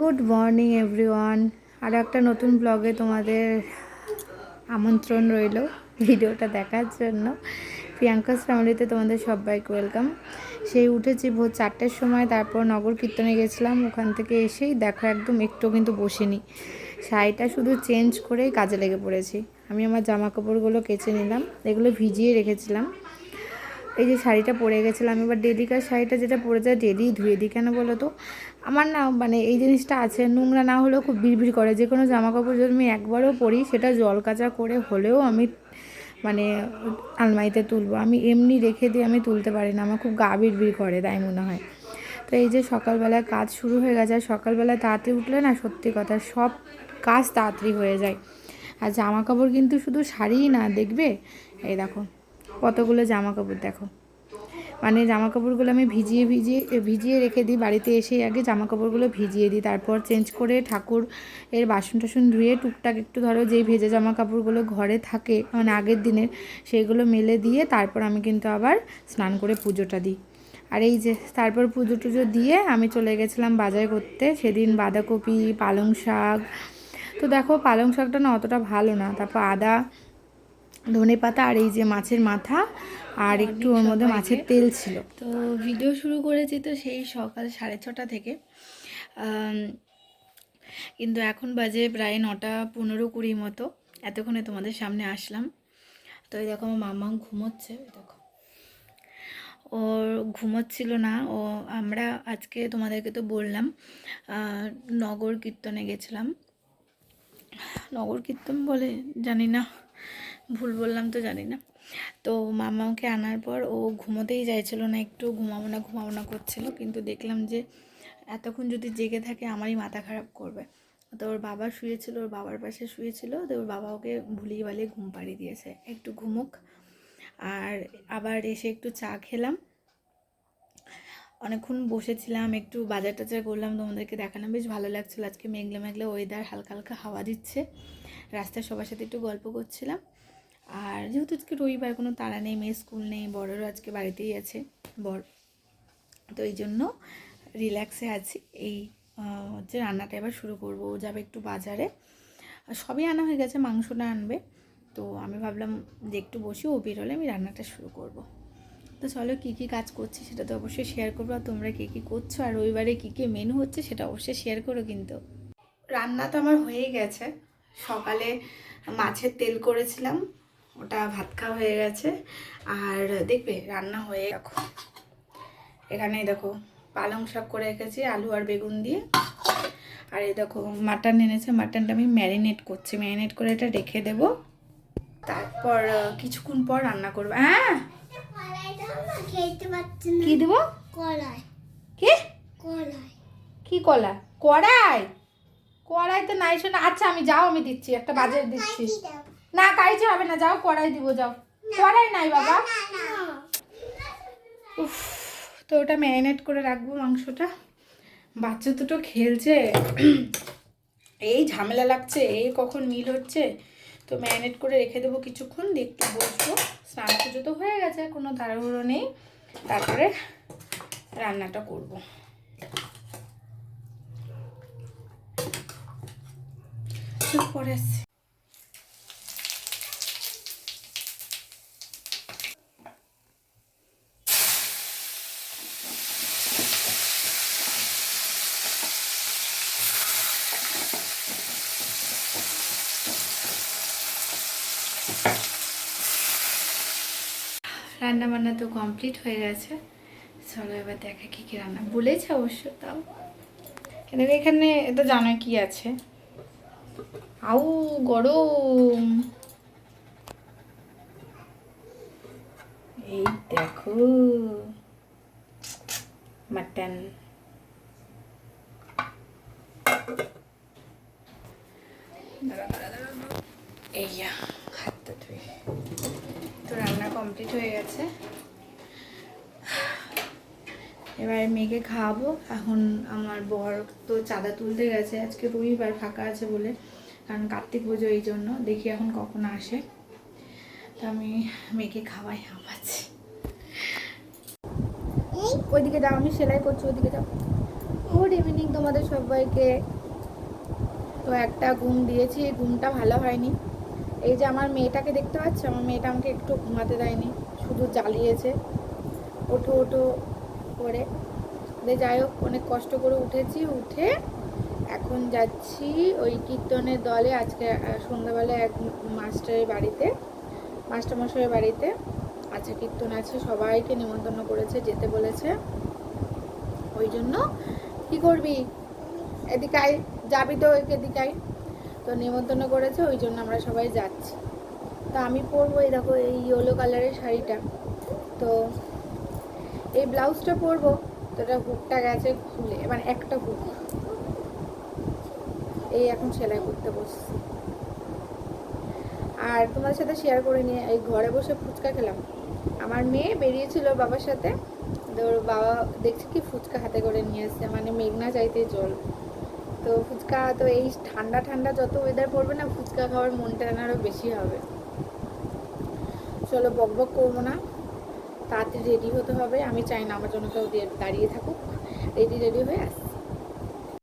Good morning everyone আর একটা নতুন ব্লগে তোমাদের আমন্ত্রণ রইল ভিডিওটা দেখার জন্য। প্রিয়াঙ্কাস ফ্যামিলিতে তোমাদের সবাইকে ওয়েলকাম সেই উঠেছি ভোর চারটের সময়, তারপর নগর কীর্তনে গেছিলাম। ওখান থেকে এসেই দেখো একদম একটু কিন্তু বসিনি। শাড়িটা শুধু চেঞ্জ করেই কাজে লেগে পড়েছি। আমি আমার জামা কাপড়গুলো কেচে নিলাম, এগুলো ভিজিয়ে রেখেছিলাম। এই যে শাড়িটা পরে গেছিলাম, এবার ডেলিকার শাড়িটা যেটা পরে যায় ডেলি ধুয়ে দিই। কেন বলো তো? আমার না মানে এই জিনিসটা আছে, নোংরা না হলেও খুব বিড়বিড় করে। যে কোনো জামা কাপড় যদি আমি একবারও পরি, সেটা জল কাচা করে হলেও আমি মানে আলমারিতে তুলবো। আমি এমনি রেখে দিয়ে আমি তুলতে পারি না, আমার খুব গা বিড়বিড় করে তাই মনে হয়। তো এই যে সকালবেলায় কাজ শুরু হয়ে গেছে, আর সকালবেলায় তাড়াতাড়ি উঠলে না সত্যি কথা সব কাজ তাড়াতাড়ি হয়ে যায়। আর জামা কাপড় কিন্তু শুধু শাড়িই না, দেখবে? এই দেখো, কতগুলো জামা কাপড় দেখো। মানে জামা কাপড়গুলো আমি ভিজিয়ে ভিজিয়ে ভিজিয়ে রেখে দিই। বাড়িতে এসেই আগে জামা কাপড়গুলো ভিজিয়ে দিই। তারপর চেঞ্জ করে ঠাকুর এর বাসন টাসন ধুয়ে টুকটাক একটু ধরো যেই ভেজে জামা কাপড়গুলো ঘরে থাকে মানে আগের দিনের, সেইগুলো মেলে দিয়ে তারপর আমি কিন্তু আবার স্নান করে পুজোটা দিই। আর এই যে তারপর পুজো টুজো দিয়ে আমি চলে গেছিলাম বাজার করতে। সেদিন বাঁধাকপি, পালং শাক। তো দেখো পালং শাকটা না অতটা ভালো না। তারপর আদা ধনে পাতা আর এই যে মাছের মাথা আর একটু ওর মধ্যে মাছের তেল ছিল। তো ভিডিও শুরু করেছি তো সেই সকাল সাড়ে ছটা থেকে। কিন্তু এখন বাজে প্রায় নটা পনেরো কুড়ি মতো। এতক্ষণে তোমাদের সামনে আসলাম। তো এই দেখো আমার মামা ঘুমোচ্ছে দেখো। ওর ঘুমোচ্ছিল না ও আমরা আজকে তোমাদেরকে তো বললাম নগর কীর্তনে গেছিলাম। নগর কীর্তন বলে জানি না। ভুল বললাম তো জানি না। তো মামাকে আনার পর ও ঘুমোতেই চাইছিল না, একটু ঘুমাবো না ঘুমাবো না করছিল। কিন্তু দেখলাম যে এতক্ষণ যদি জেগে থাকে আমারই মাথা খারাপ করবে। তো ওর বাবা শুয়েছিল, ওর বাবার পাশে শুয়েছিল, তো ওর বাবা ওকে ভুলিয়ে বালিয়ে ঘুম পাড়িয়ে দিয়েছে। একটু ঘুমুক। আর আবার এসে একটু চা খেলাম। অনেকক্ষণ বসেছিলাম, একটু বাজার টাজার করলাম, তোমাদেরকে দেখালাম। বেশ ভালো লাগছিল। আজকে মেঘলা মেঘলা ওয়েদার হালকা হালকা হাওয়া দিচ্ছে। রাস্তায় সবার সাথে একটু গল্প করছিলাম। আর যেহেতু আজকে রবিবার, কোনো তাড়া নেই, মেয়ে স্কুল নেই, বড়রও আজকে বাড়িতেই আছে বড় তো এই জন্য রিল্যাক্সে আছি। এই হচ্ছে রান্নাটা এবার শুরু করব। ও যাবে একটু বাজারে। সবই আনা হয়ে গেছে, মাংসটা আনবে। তো আমি ভাবলাম যে একটু বসি, ও বেরোলে আমি রান্নাটা শুরু করব। তো চলো কী কী কাজ করছি সেটা তো অবশ্যই শেয়ার করব। আর তোমরা কী কী করছ? আর রবিবারে কী কী মেনু হচ্ছে সেটা অবশ্যই শেয়ার করো কিন্তু। রান্না তো আমার হয়ে গেছে। সকালে মাছের তেল করেছিলাম। ওটা ভাত খাওয়া হয়ে গেছে। আর দেখবে, রান্না হয়ে দেখো। এখানে দেখো, পালং শাক করে রেখেছি, আলু আর বেগুন দিয়ে। আর এই দেখো, মাটন এনেছে, মাটনটা আমি ম্যারিনেট করছি। ম্যারিনেট করে এটা রেখে দেব। তারপর কিছুক্ষণ পর রান্না করব। হ্যাঁ? কি দেবো? কি? কি কলা? কড়াই? কড়াই তো নাই শোনা। আচ্ছা আমি যাও, আমি দিচ্ছি। একটা বাজার দিচ্ছি। না কাইছে হবে না যাও কড়াই দিব যাও। কড়াই নাই বাবা। উফ তো ওটা ম্যারিনেট করে রাখব মাংসটা। বাচ্চা দুটো খেলছে। এই ঝামেলা লাগছে এই কখন মিল হচ্ছে? তো ম্যারিনেট করে রেখে দেবো কিছুক্ষণ দিয়ে একটু বসবো। স্নান পুজো তো হয়ে গেছে কোনো তাড়াহুড়ো নেই। তারপরে রান্নাটা করব। পরে আসছি। রান্না বান্না তো কমপ্লিট হয়ে গেছে। চলো এবার দেখা কি কি রান্না বলেছে অবশ্য, তাও। কিন্তু এখানে এটা জানো কি আছে। আউ, গরম। এই দেখো, মাটন। এই তো রান্না কমপ্লিট হয়ে গেছে। এবার মেয়েকে খাওয়াবো। এখন আমার বর তো চাঁদা তুলতে গেছে। আজকে রবিবার ফাঁকা আছে বলে, কারণ কার্তিক পুজো এই জন্য। দেখি এখন কখন আসে। তো আমি মেয়েকে খাওয়াই, হাঁপাচ্ছি। ওইদিকে যাও, আমি সেলাই করছি, ওইদিকে যাও। গুড ইভিনিং তোমাদের সবাইকে। তো একটা ঘুম দিয়েছি, ঘুমটা ভালো হয়নি। এই যে আমার মেয়েটাকে দেখতে পাচ্ছ? আমার মেয়েটা আমাকে একটু ঘুমাতে দেয়নি, শুধু জ্বালিয়েছে। ওঠো ওঠো করে। যাই হোক, অনেক কষ্ট করে উঠেছি, উঠে এখন যাচ্ছি ওই কীর্তনের দলে। আজকে সন্ধ্যাবেলা এক মাস্টারের বাড়িতে, মাস্টারমশাইয়ের বাড়িতে আজকে কীর্তন আছে। সবাইকে নিমন্ত্রণ করেছে, যেতে বলেছে। ওই জন্য কি করবি? এদিকে আয়, যাবি তো এদিকে আয়। তো নিমন্ত্রণ করেছে, ওই জন্য আমরা সবাই যাচ্ছি। তো আমি পরবো এই দেখো, এই ইয়েলো কালারের শাড়িটা। তো এই ব্লাউজটা পরবো, তো এটা হুকটা গেছে খুলে মানে একটা হুক। এই এখন সেলাই করতে বসছি। আর তোমার সাথে শেয়ার করে নিয়ে, এই ঘরে বসে ফুচকা খেলাম। আমার মেয়ে বেরিয়েছিল বাবার সাথে, তো ওর বাবা দেখছি কি ফুচকা হাতে করে নিয়ে এসছে মানে মেঘনা চাইতে জল। তো ফুচকা তো এই ঠান্ডা ঠান্ডা যত ওয়েদার পড়বে না, ফুচকা খাওয়ার মনটা আরও বেশি হবে। চলো বক বক করব না। তাড়াতাড়ি রেডি হতে হবে। আমি চাই না আমার জন্য কেউ দাঁড়িয়ে থাকুক। রেডি রেডি হয়ে আসছি।